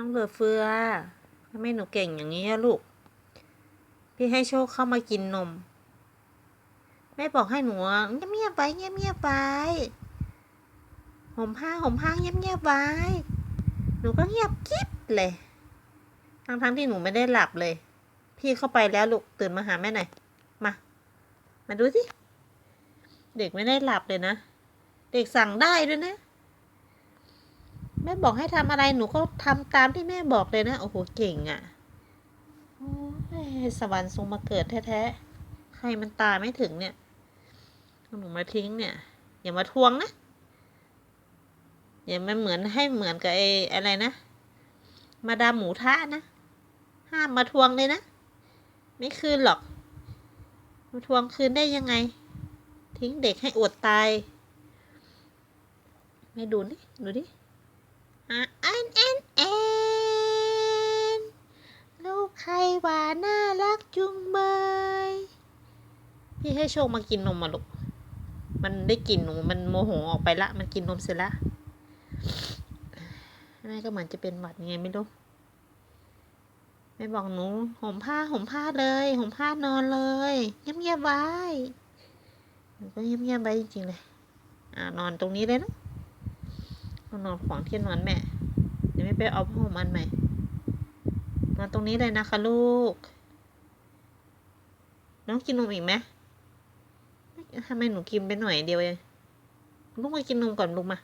น้องเหลือเฟือทำไมหนูเก่งอย่างนี้อะลูก พี่ให้โชคเข้ามากินนม แม่บอกให้หนูเงียบเงียบไปเงียบเงียบไปห่มผ้าห่มผ้าเงียบเงียบไว้หนูก็เงียบกิ๊บเลย ทั้งทั้งที่หนูไม่ได้หลับเลย พี่เข้าไปแล้วลูกตื่นมาหาแม่หน่อย มา มาดูสิ เด็กไม่ได้หลับเลยนะ เด็กสั่งได้ด้วยนะ แม่บอกให้ทำอะไรหนูก็ทำตามที่แม่บอกเลยนะ โอ้โหเก่งอะ่ะสวรรค์ทรงมาเกิดแท้ๆ ใครมันตายไม่ถึงเนี่ย หนูมาทิ้งเนี่ย อย่ามาทวงนะ อย่ามาเหมือนให้เหมือนกับไอ้อะไรนะ มาดามหมูทะนะ ห้ามมาทวงเลยนะ ไม่คืนหรอก มาทวงคืนได้ยังไง ทิ้งเด็กให้อดตาย ไม่ดูดิ ดูดิ อะอันอนแอนลูกใครหวานน่ารักจุงเบยพี่ให้โชคมากินนมมาลูก มันได้กลิ่นหนูมันโมโหออกไปละ มันกินนมเสร็จละแม่ก็เหมือนจะเป็นหวัดไงไม่รู้แม่บอกหนูห่มผ้าห่มผ้าเลยห่มผ้านอนเลยเงียบเงียบไว้หนูก็เงียบเงียบไว้จริงๆเลยอ่านอนตรงนี้เลยนะ นอนขวางที่นอนแม่ เดี๋ยวไม่ไปเอาผ้าห่มอันใหม่นอนตรงนี้เลยนะคะลูก น้องกินนมอีกไหมทำไมหนูกินไปหน่อยเดียวเองลูกมากินนมก่อนลูกมา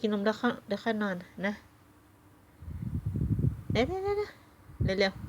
กินนมแล้วค่อยเดี๋ยวค่อยนอนนะ เดี๋ยวเดี๋ยวเดี๋ยวเร็วๆ